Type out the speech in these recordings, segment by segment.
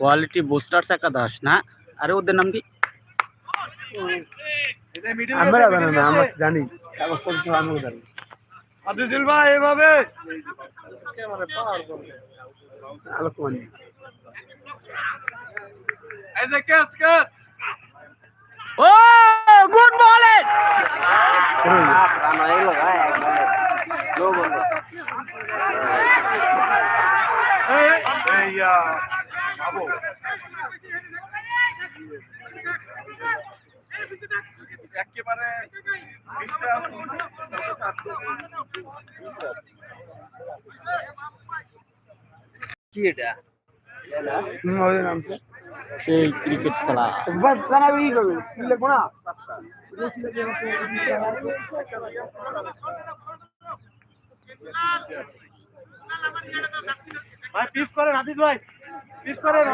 Quality বুস্টার্স একাদশ না আরে ওদের নাম কি আমরা জানি না আমরা জানি কাগজপত্র আমিও জানি আদিসুল ভাই এভাবে আলোক মানি এই যে ক্যাচ ক্যাচ ও গুড বলিং এই ইয়া বাবু একেবারে কি এটা? হুম ওই নাম সেই ক্রিকেট খেলা। বাস জানাবি কি করবে লিখব না? ভাই পিস করেন ভাই। পিস করেন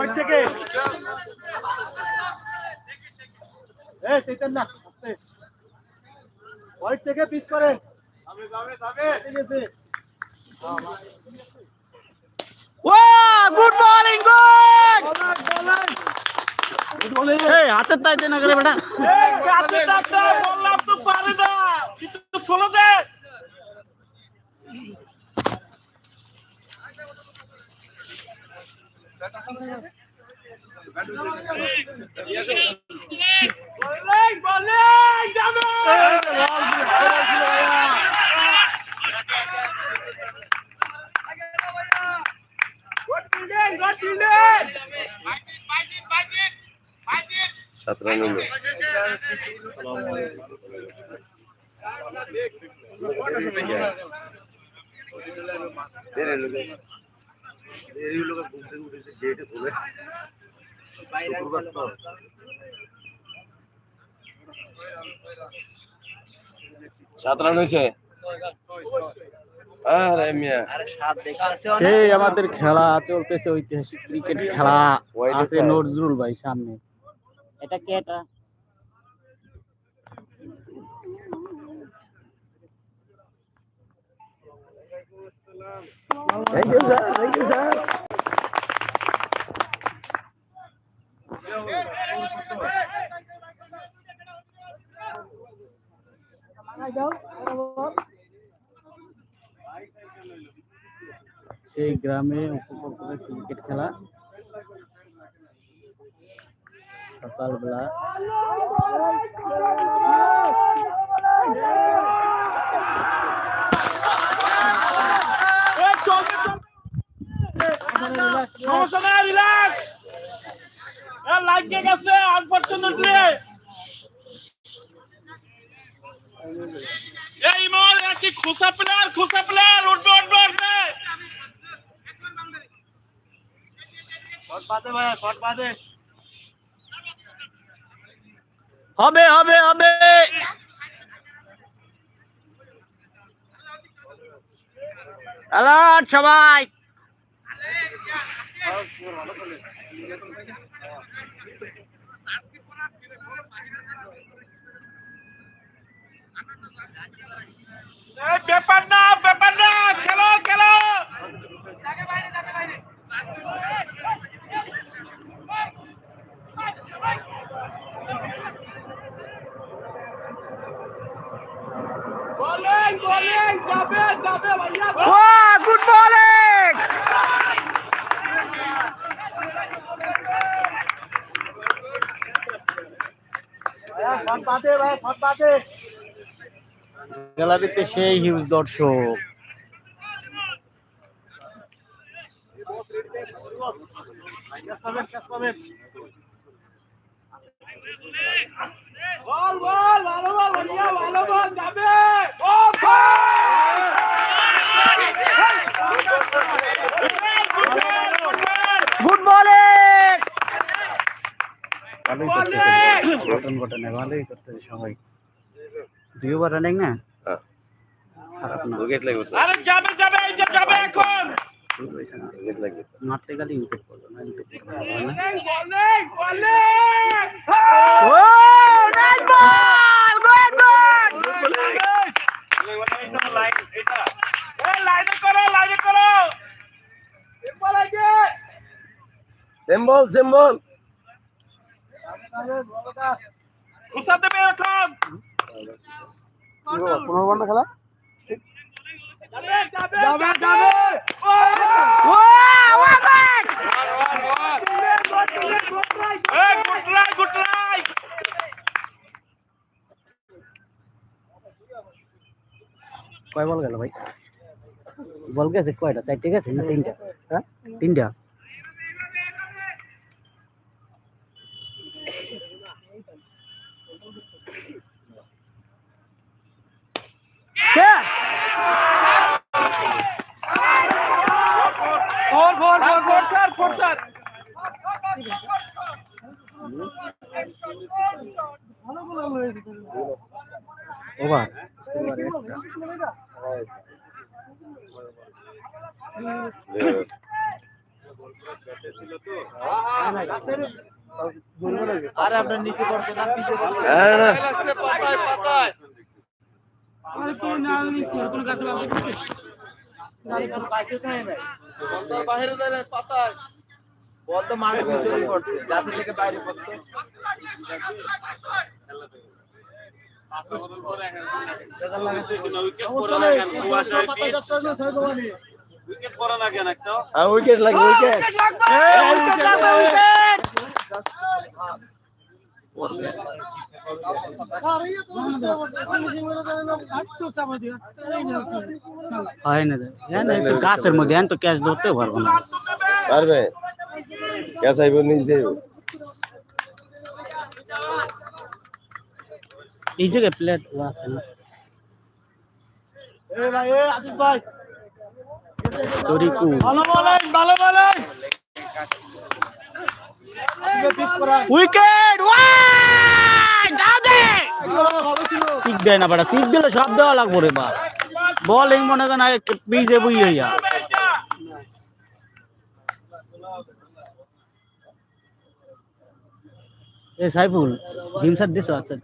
হোয়াইট থেকে পিস করেন ঠিক আছে গুড বলিং গুড এই হাতের তাইতে না করে বেটা। বললাম তো পারে না। কিন্তু ষোলো দে সাতরানন্দ আসসালামু আলাইকুম। সাত রান হয়েছে? আরে মিয়া। সেই আমাদের খেলা চলতেছে ঐতিহাসিক ক্রিকেট খেলা। আছে নজরুল ভাই সামনে। এটা কে এটা? Thank you sir thank you sir সেই গ্রামে উপভোগ করে ক্রিকেট খেলা। সকালবেলা সমস্যা নাই রিল্যাক্স লাগিয়ে গেছে? আনফরচুনেটলি এই ইমন একটি খুসা প্লেয়ার খুসা প্লেয়ার উঠবে উঠবে উঠবে। হবে হবে হবে। অ্যালার্ট সবাই। ব্যাপার না ব্যাপার না খেলো খেলো। বোলিং বোলিং যাবে যাবে ভাইয়া। ও গুড বলিং গ্যালারিতে সেই হিউজ দর্শক। বল বল ভালো বল ভালো বল যাবে ও গুড বলিং ভালোই করতেছে বটন বটনে ভালোই করতেছে সবাই। দুই ওভার রানিং না। হ্যাঁ। মারতে গেলে উইকেট পড়ল উইকেট সিম্বল সিম্বল পনেরো ঘণ্টা খেলা? যাবে যাবে কয় বল গেল ভাই? বল গেছে কয়টা? চারটে গেছে না তিনটা? হ্যাঁ? তিনটা। ওভার আরে আপনার নিচে পড়ছে না পিছে পড়ছে হ্যাঁ না। পাতায় পাতায়। বাইরে দাঁড়ায় পাতায় বল তো মাঠ ভিতরে পড়ছে যাতে থেকে বাইরে পড়তো হ্যাঁ উইকেট লাগবে উইকেট। হয় তো গাছের মধ্যে হ্যাঁ তো ক্যাচ ধরতে পারব না পারবে ক্যাশ আইব নিজে এই জায়গায় প্লেট আছে না তরিকু ভালো বলেন ভালো বলেন পিস করা উইকেট সিক দেয় না বেটা সিক দিলে সব দেওয়া লাগবো রে বা বলিং মনে করেন পিজে বুই হইয়া এ সাইফুল, জিম সার দিছো? আচ্ছা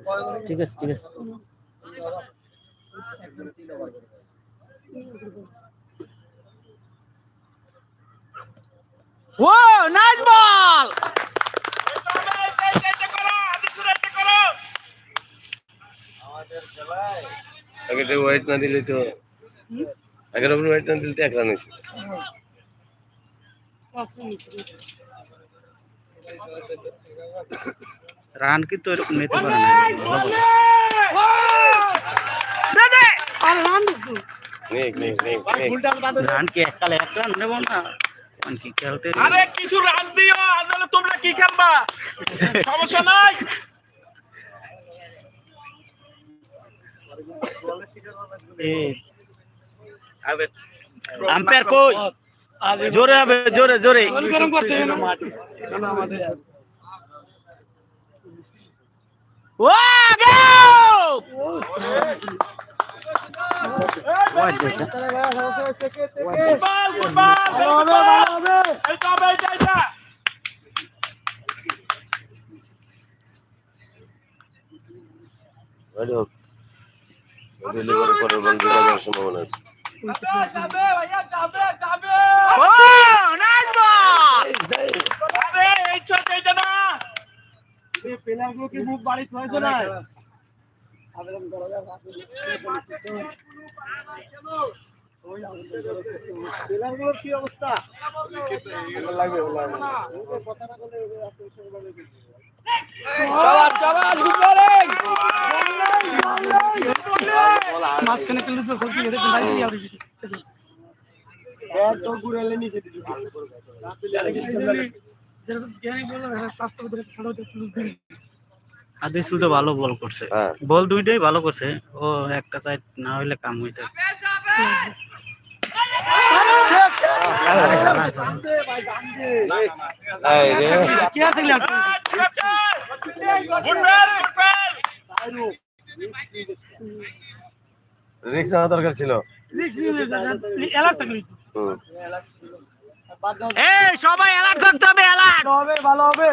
ঠিক আছে ঠিক আছে। ও নাইস বল আগে ওয়েট না দিলে তো আগের ওভার ওয়েট না দিলে তো এক রান হয়েছে রান কিন্তু এরকম নিতে পারে না নেক নেক নেক নেক রান কি এককালে এক রান নেব না মানে কি খেলতে আরে কিছু রান দিও আনালে তোমরা কি খেলবা? সমস্যা নাই? আম্পায়ার কই? জোরে হবে জোরে জোরে। ও ফুটবল ফুটবল! এই তো হবে এটা এটা ওয়েট হোক। পরের বল জোড়া যাওয়ার সম্ভাবনা আছে। কি মুখ বাড়ি থয়েছে না পেলাগুলোর কি অবস্থা মাঝখানে পেলে তো সত্যি এদের আউট হয়ে যেত ব্যাট তো ঘুরালে নিচে দিতে আদিসুল তো ভালো বল করছে। হ্যাঁ। বল দুইটাই ভালো করছে। ও একটা সাইড না হইলে কাম হইতো। এই রিক্স নেওয়া দরকার ছিল। এই সবাই অ্যালার্ট থাকতে হবে অ্যালার্ট হবে ভালো হবে।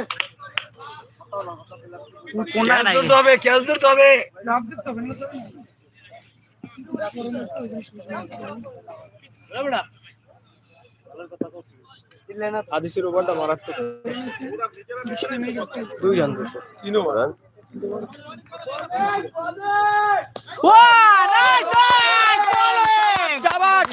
হবে ক্যাচ ধরতে হবে। চাপ আদিসের ওভারটা মারাত্মক। দুই রান দিয়েছে তিন ওভার শাবাশ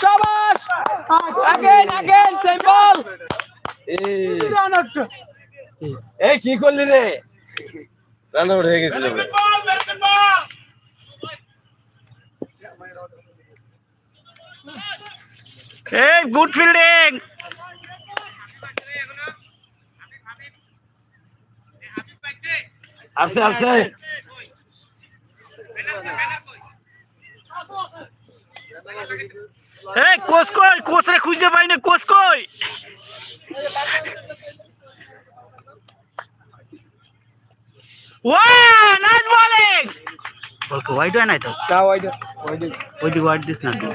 Shabash! Again, again, same ball. কি করলি রে গুড ফিল্ডিং আসে আসে এই কোচ কই? কোচ রে খুঁজে পাই না কোচ কই? ওয়াও নাইস বোলিং বল কো হোয়াইট হয় নাই তো? তা ওয়াইড ওয়াইড ওই দিকে হোয়াইট দিস না তো?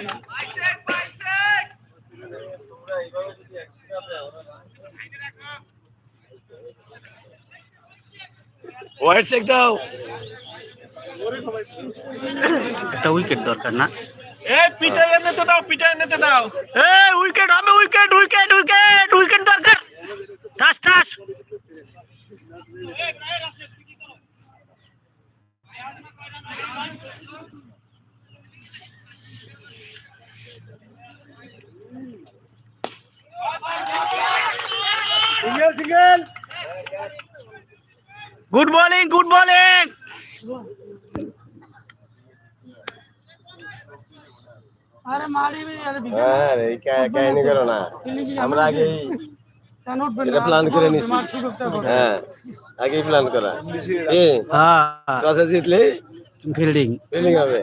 ওয়াইড চেক দাও। একটা উইকেট দরকার না? এই পিটাই এনে তো দাও পিটাই এনে তো দাও এই উইকেট হবে উইকেট উইকেট উইকেট উইকেট দরকার ঠাস ঠাস single single good bowling good bowling হ্যাঁ রে কা- কাহিনী করো না। আমরা আগে এটা প্ল্যান করে নিছি। হ্যাঁ আগেই প্ল্যান করা। হ্যাঁ। টসে জিতলে? ফিল্ডিং। ফিল্ডিং হবে।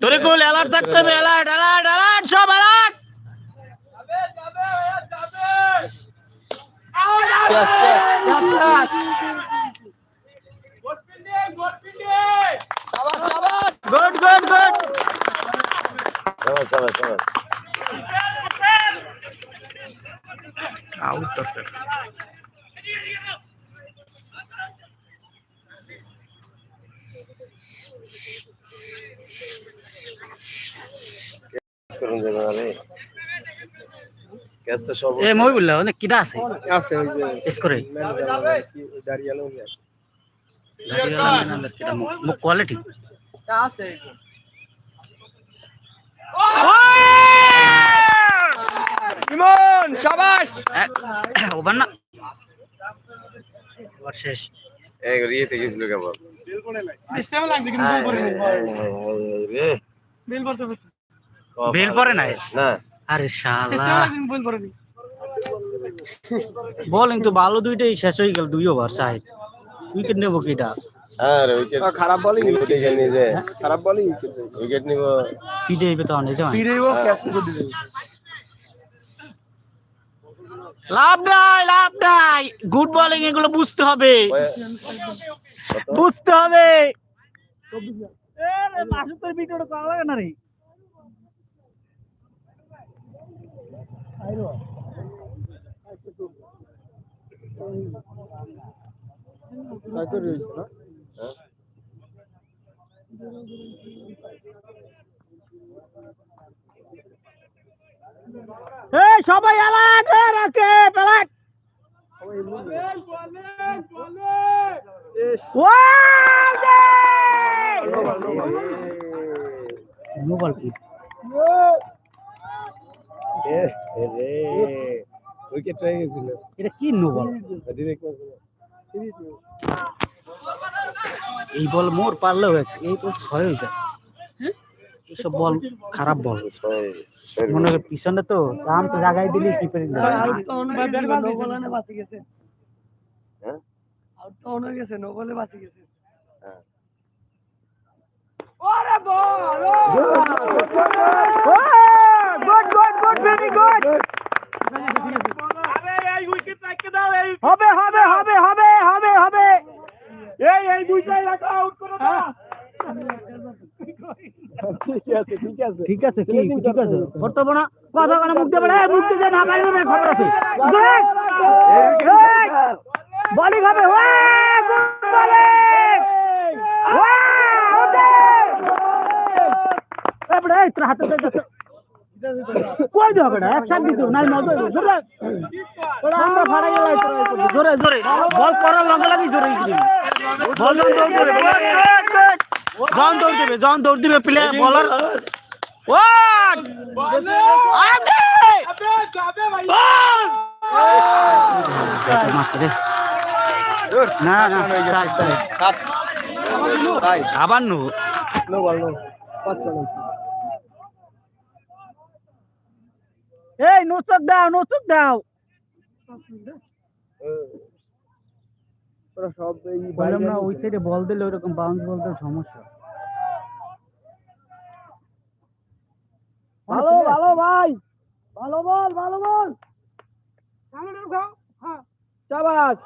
তোরে কোল অ্যালার্ট থাকতে হবে অ্যালার্ট অ্যালার্ট অ্যালার্ট সব অ্যালার্ট শাবাশ গুড গুড গুড সবাই সবাই সবাই আউট দরকার করুন যাবে না রে ক্যাচ তো সব এ মই বললা অনেক কিটা আছে আছে ওই যে স্কোরে দাঁড়িয়ে গেল আছে কিটা মো কোয়ালিটি আছে ইমন শাবাশ ওভার না। ওভার শেষ। এই ইয়েতে গেছিল কেবল। বল পরে নাই? না। আরে শালা। বল তো ভালো দুইটাই শেষ হয়ে গেল দুই ওভার সাইড উইকেট নেব কিটা? হ্যাঁ উইকেট খারাপ বলিং দেখে নিজে খারাপ বলিং উইকেট নিব। পিটে এইবে তো অনেক সময়। পিড়েইবো ক্যাচ কিছু দিবে লাভ নাই লাভ নাই। গুড বোলিং এগুলো বুঝতে হবে। বুঝতে হবে। রে? এই সবাই অ্যালার্ট রাখে অ্যালার্ট নো বল কি উইকেট হয়ে গেছিল। এটা কি নো বল ডিরেক্ট এই বল মোর পারলেও এই বল ছয় হয়ে যায়। এইসব বল খারাপ বল। মনে হয় পিছনে তো রাম তো জায়গায় দিলে কি পেরে হ্যাঁ হ্যাঁ good good good very good আরে এই উইকেট রাখতে দাও এই হবে হবে হবে হবে হবে হবে! এই এই দুইটাই রাখো আউট করে দাও। ঠিক আছে ঠিক আছে। ঠিক আছে কি ঠিক আছে? করতে না কথা কানে মুখ দেবে মুখ দিয়ে না পাইবে না খবর আছে! ওয়ে গুড বলিং ওয়ে হাতে কই দে হবে না? একসাথে দিতে নাই মজা জোরে। ওরা আমরা ফাড়া গেল জোরে জোরে। বল করার লঙ্কা লাগি জোরে বল জন দৌড় দেবে। জন দৌড় দেবে জন দৌড় দেবে প্লে বলার আদে না না আবার নু নো বল নো পাঁচ এই নুসক দাও নুসক দাও। সব এই বললাম না ওই সাইডে বল দিলে ওরকম বাউন্স বল দিলে সমস্যা। ভালো ভালো ভাই। ভালো বল ভালো বল। চাবাস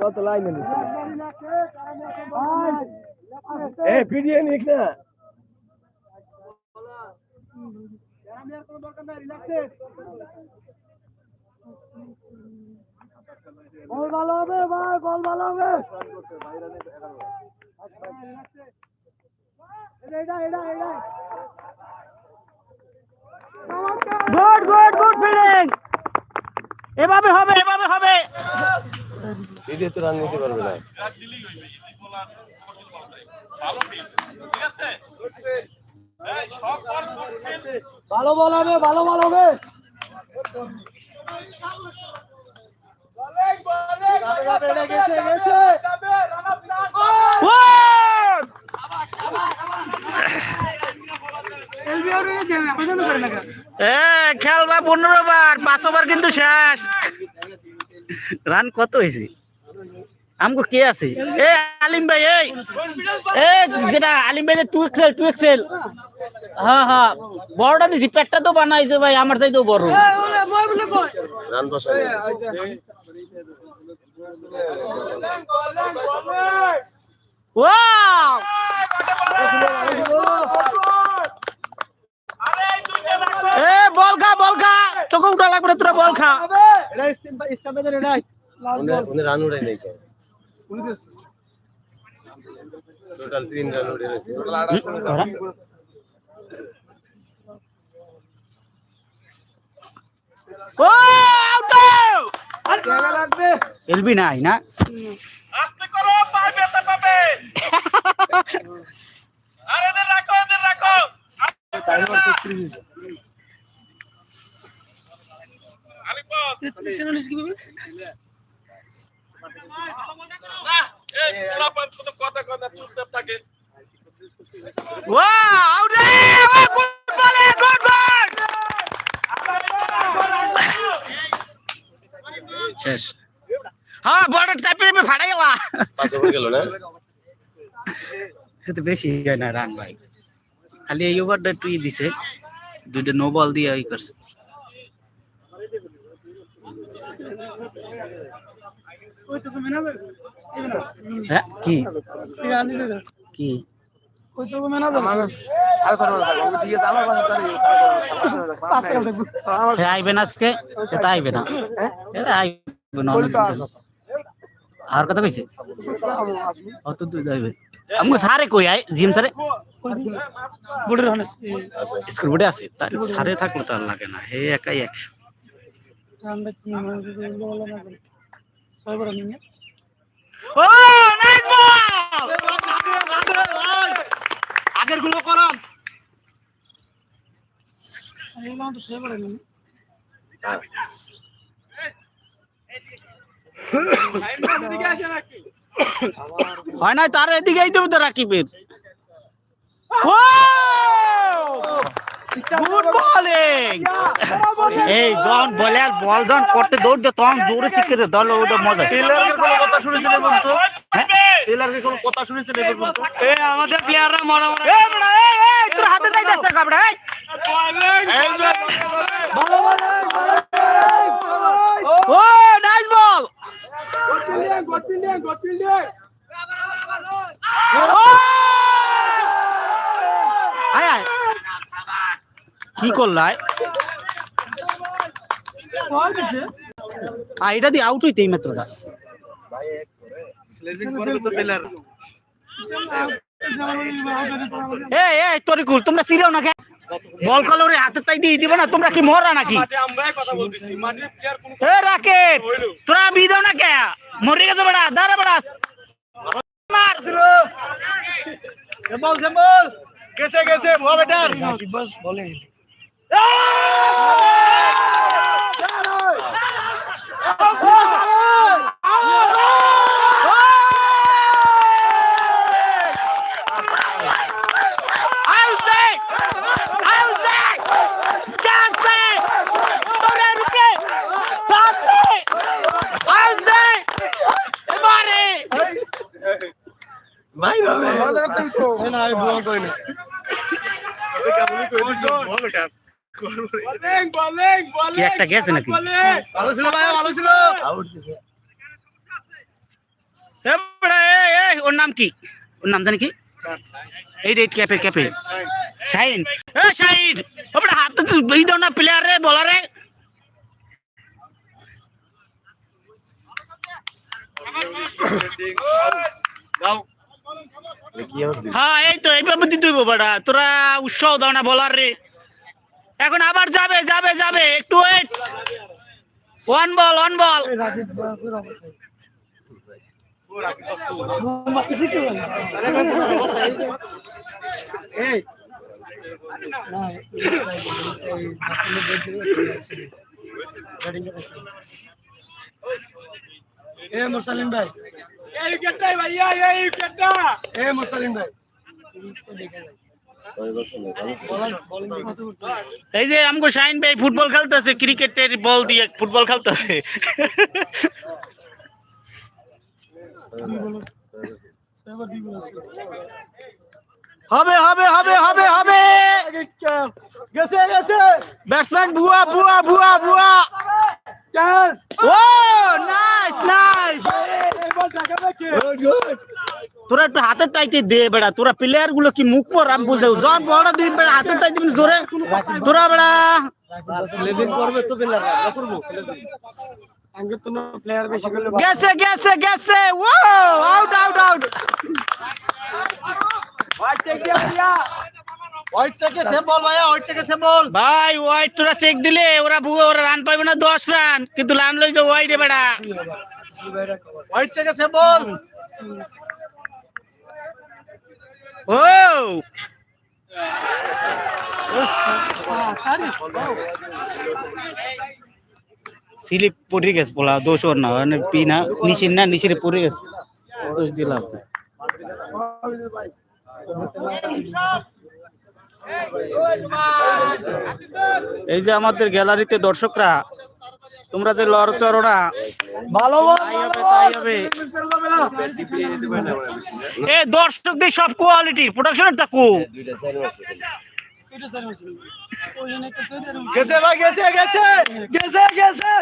কত লাইনে এ ভিডিও নিক না। বল ভালো হবে ভাই বল ভালো হবে। গুড গুড গুড ফিলিং এভাবে হবে এভাবে হবে। এদিকে তো রান নিতে পারবে না। ভালো ঠিক আছে? ভালো বল হবে ভালো বল হবে খেলবা পনেরো বার পাঁচ ওভার কিন্তু শেষ রান কত হয়েছে আমগো কে আছে? এ আলিম ভাই এই। এ যেটা আলিম ভাই টু এক্সেল টু এক্সেল হ্যাঁ হ্যাঁ বড়টা দিছি পেটটা তো বানাইছে ভাই আমার চাইতেও বড়। রান বসাবে ওয়াও! আরে এই দুইটা রাখো এ বল খা বল খা। তোকে উঠা লাগবে তোরা বল খা। রান উড়াই নাই টোটাল তিন রান জায়গা লাগবে। এলবি নাই না? আস্তে করো পায়ে ব্যথা পাবে। আরে এদের রাখো এদের রাখো। আলিপ পোলাপান কত কথা কয় না চুপচাপ থাকে। শেষ। হ্যাঁ বড় চাপে ফাড়া গেলা। গেল না? সেটা বেশি হয় না রান ভাই। খালি এই ওভারটা একটু দিছে দুইটা নো বল দিয়ে ই করছে। হ্যাঁ কি কি এ আইবেন আজকে এটা আইবে না এটা আইবে না অনেক দিন ধরে। আর কথা কইছে অত তুই যাইবে আমগো সারে কই আই জিম সারে বুড়ের হনে স্কুল বুড়ে আছে তার সারে থাকলে তো আর লাগে না হে একাই একশো ও নাইস বল আগেরগুলো করান। হয়। না তার এদিকেই তো রাকিবের। গুড বলিং এই জন বলে আর বল জন করতে দৌড় দে তখন জোরে চিকে দে দল ওটা মজা। টেলারের কোনো কথা শুনেছেন এবং তো? টেলারের কোনো কথা শুনেছেন এবং তো এ আমাদের প্লেয়াররা মরা মরা। এ বড়া এই এই তোর হাতে নাই দাস্তা কাবড়া এই! ভালো বল ও নাইস বল ও কি করলাই আর এটা দিয়ে আউট হইতে এই মাত্র দা স্লেজিং করবে তো প্লেয়ার এই এই তরিকুল তোমরা সিরিয়াও না কে? বল কলরে হাতে তাই দিয়ে দিব না তোমরা কি মরা নাকি? আমরাই কথা বলতেছি মাঠে প্লেয়ার কোন এ তোরা বিদাও না কে? মরে গেছে বড়া দাঁড়া বড়া। মার। বেটার। বাইর হবে না আমি ভুয়া কই না কেমনই কই দিছো ভুয়া বেটার বোলিং বোলিং বোলিং কি একটা গেছে নাকি? ভালো ছিল ভাই ভালো ছিল। আউট দিছে এবারে এই এই ওর নাম কি? ওর নাম জানি কি? এই রেড ক্যাপে ক্যাপে। শাইন এ শাইন ওপরে হাত তো এই দাও না প্লেয়ার রে বলার রে। দাও। হ্যাঁ এই তো এইভাবে দিতে হইব বেটা। তোরা উৎসাহ দাও না বলার রে। এখন আবার যাবে যাবে যাবে। একটু wait one ball one ball এ মুরসালিম ভাই। এই উইকেটটাই ভাইয়া এই উইকেটটা এ মুরসালিম ভাই। এই যে আমগো শাইন ভাই ফুটবল খেলতেছে ক্রিকেটের বল দিয়ে ফুটবল খেলতেছে। হবে হবে হবে হবে হবে। গেছে গেছে। ব্যাটসম্যান বুয়া বুয়া বুয়া বুয়া চান্স ও নাইস নাইস তোরা একটু হাতের টাইতে দে বেড়া। তোরা প্লেয়ারগুলো কি মুখ পর আমি বুঝতে জন বড় দিন বেড়া হাতের টাই দিবি ধরে তোরা বেড়া। স্লেজিং করবে তো প্লেয়ার না করব স্লেজিং আঙ্গে তো প্লেয়ার বেশি করলে গেছে গেছে গেছে। ও আউট আউট আউট হোয়াইট থেকে সেম্বল ভাইয়া। হোয়াইট থেকে সেম্বল ভাই ওয়াইট তোরা চেক দিলে ওরা বুয়া ওরা রান পাইবে না দশ রান কিন্তু রান লই যে ওয়াইট বেড়া। হোয়াইট থেকে সেম্বল ও! স্লিপ পড়ে গেছে বলা দোষ ওর না মানে পি না নিচে না নিচে পড়ে গেছে। দোষ দিলাম। এই যে আমাদের গ্যালারিতে দর্শকরা তোমরা যে লড়চড়ো ভালো এ দর্শকদের সব কোয়ালিটি প্রোডাকশনের তাকু দুইটা চার মারছে গেছে ভাই গেছে গেছে গেছে গেছে।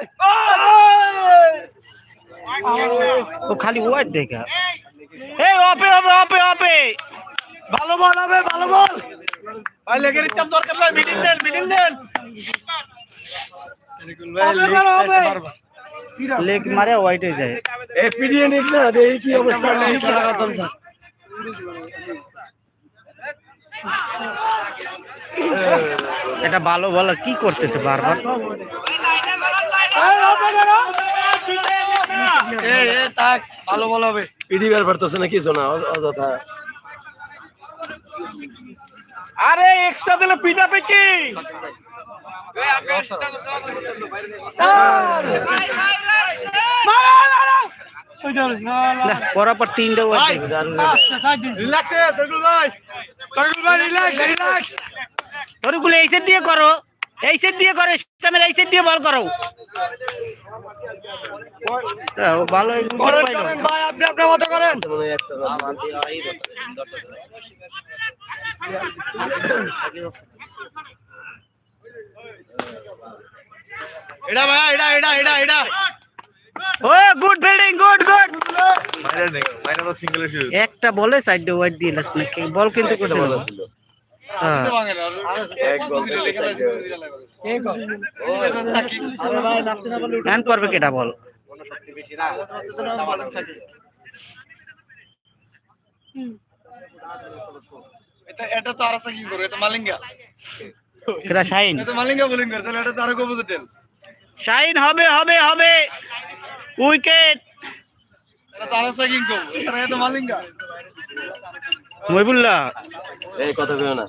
ও খালি ওয়াইট দেখা। এই অপে অপে অপে অপে ভালো বল হবে ভালো বল। ভাই লেগের ইচ্ছাম দরকার নাই মিডিল নেন মিডিল নেন। লেগ মারে ওয়াইটে যায়। এ পিডিএ নিক না দেখি কি অবস্থা। লাগাতাম স্যার। এটা ভালো বলার কি করতেছে বারবার? এ এ তাক ভালো বল হবে। পিডি বের পারতেছে না কিছু না অযথা। আরে এক্সট্রা দিলে পিটা পেকি না, পরাপর তিনটে তোরগুলো এই সেট দিয়ে করো এই সেট দিয়ে করো স্টামের এই সেট দিয়ে বল করো। হয় একটা এটা ভাই এটা এটা এটা এটা। ও গুড ফিল্ডিং একটা বলে সাইড দিয়ে ওয়াইট দিয়ে লাস্ট বল কিন্তু করছে করবে এটা এটা তো কি এটা মালিঙ্গা কেটা শাইন? এটা মালিঙ্গা তাহলে এটা শাইন হবে হবে হবে। উইকেট। এটা তো আরাসা কিং কো এটা এটা মালিঙ্গা। মহিবুল্লাহ এই কথা কইও না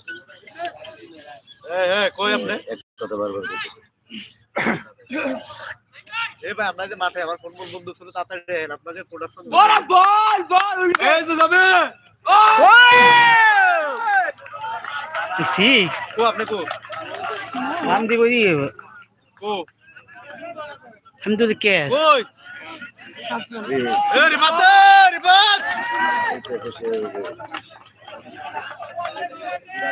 এই এই কই আপনি এক কথা বারবার এই ভাই আপনাদের মাঠে আমার কোন কোন বন্ধু ছিল তাড়াতাড়ি আপনাদের প্রোডাকশন বড় বল বল এই যে যাবে সিক্স কো আপনি কো রাম দিব কো আমি তো ক্যাশ কই এই রিবাত রিবাত এইটা খুশি হয়ে যাবে।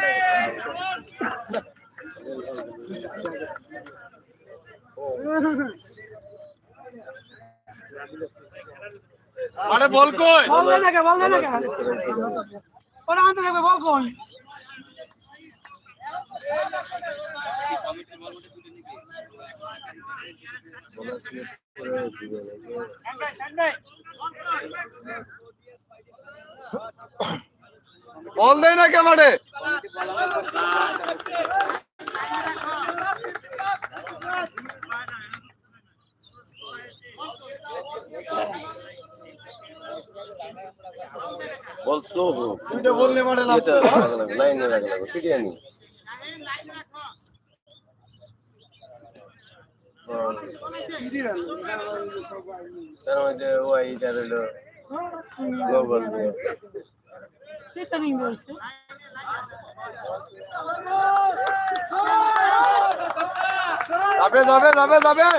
আরে বল কই বলার সিলেক্ট করে দিবে নাকি? বল দেই না কে মাঠে বল স্লো হোক। দুইটা বল নিয়ে মাঠে এটা লাগা লাগা লাইনে লাগা লাগা পিটিয়ে নি তার মধ্যে ও এইটা রইল নো বল দিয়ে যাবে যাবে যাবে যাবে।